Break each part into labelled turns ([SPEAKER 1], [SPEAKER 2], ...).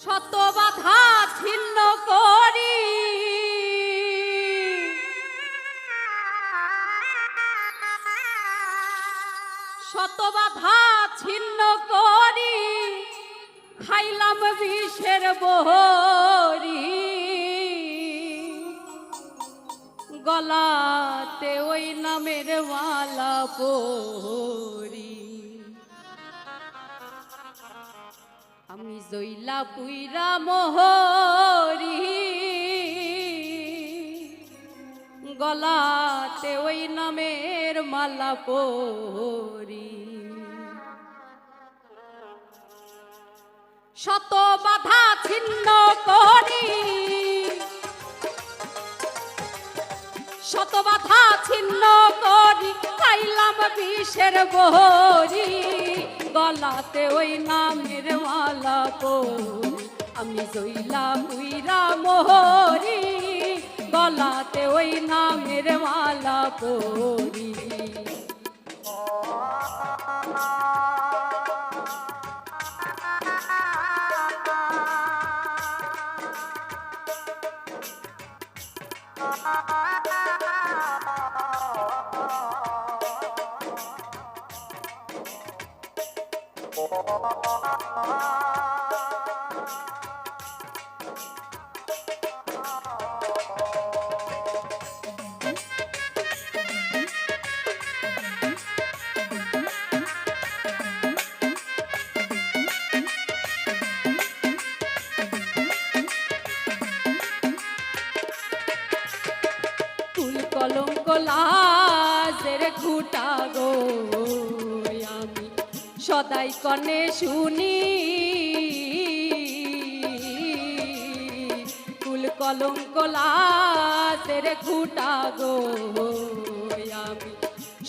[SPEAKER 1] শত বাধা ছিন্ন করি। শত বাধা ছিন্ন করি। খাইলাম বিষের বহরি। গলাতে ওই নামের মালা পরি। জইলা পুইরা মোহরি। গলাতে ওই নামের মালা পরি। শত বাধা ছিন্ন করি। শত বাধা ছিন্ন করি, খাইলাম বিষের বহরি। গলাতে ওই নামের মালা পরি আমি জইলা পুইরা মোহরি গলাতে ওই নামের মালা পরি ফুল সদাই কনে শুনি। ফুল কলঙ্ক লাজের খুঁটা গো, আমি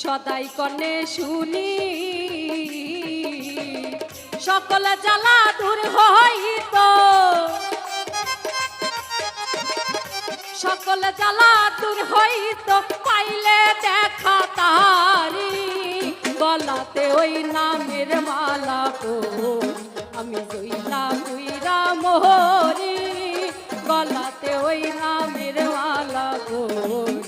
[SPEAKER 1] সদাই কনে শুনি। সকল জ্বালা দূর হইত। সকল জ্বালা দূর হইত, পাইলে দেখা ওই নামের মালা পো আমি জইলা পুইরা মোহরি গলাতে ওই নামের মালা পরি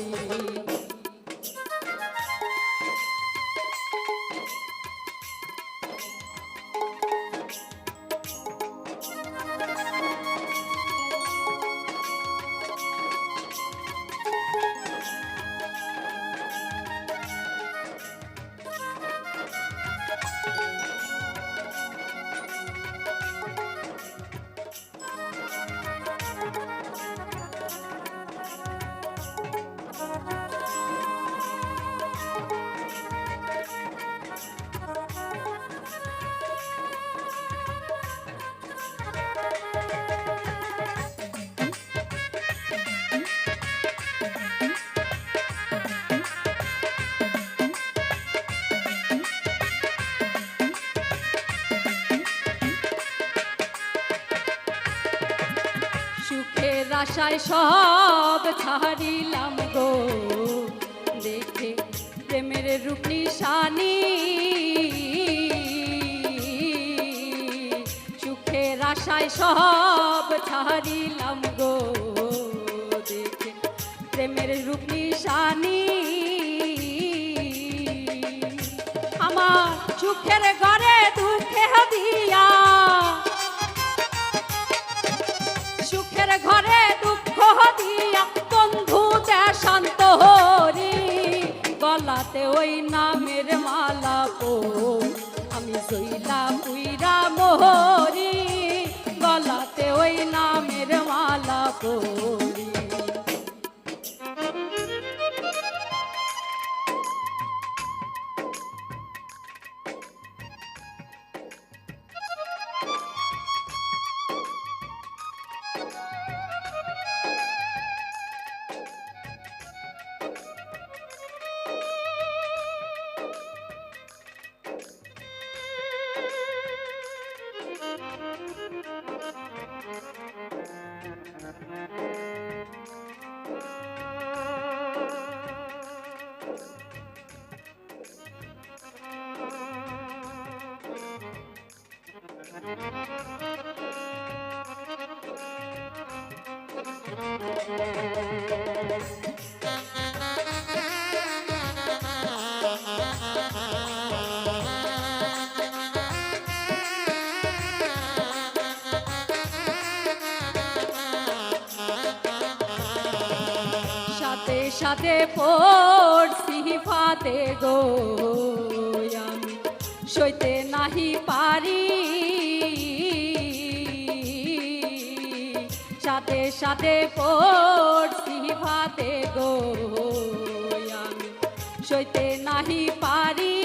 [SPEAKER 1] আশায় সব ছাড়িলাম গো। দেখে প্রেমের রূপ নিশানি। সুখের আশায় সব ছাড়িলাম গো। দেখে প্রেমের রূপ নিশানি। আমার সুখের গলাতে ওই নামের মালা পো। আমি শৈলা পুইরা মোহরি গলাতে ওই নামের মালা পরি। সাথে সাথে পড়ছি ফাতে গো। সাথে পড়ছি ফাতে গো আমি। সইতে নাহি পারি।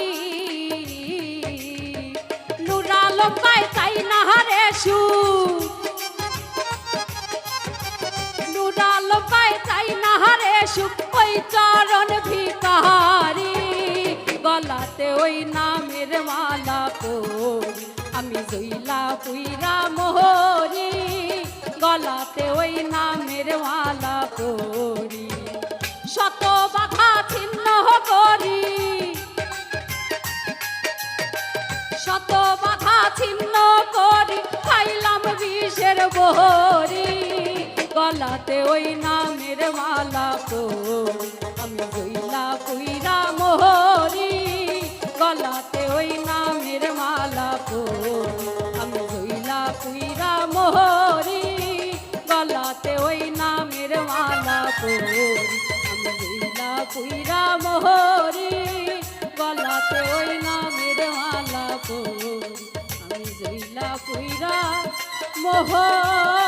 [SPEAKER 1] নুরালম পাই তাই না হারে সুখ নুরাল পায় চাই না হারে সুখ ওই চরণ ভিকারি গলাতে ওই নামের মালা পরি। আমি জইলা পুইরা মোহরি গলাতে ওই নামের মালা পরি। শত বাধা ছিন্ন করি। শত বাধা ছিন্ন করি, খাইলাম বিষের বহরি। গলাতে ওই নামের মালা পরি, আমি জইলা পুইরা মোহরি। গলাতে ওই নামের মালা পরি, আমি জইলা পুইরা পরি আমি জইলা পুইরা মোহরি গলাতে ওই নামের মালা পরি আমি জইলা পুইরা মোহর।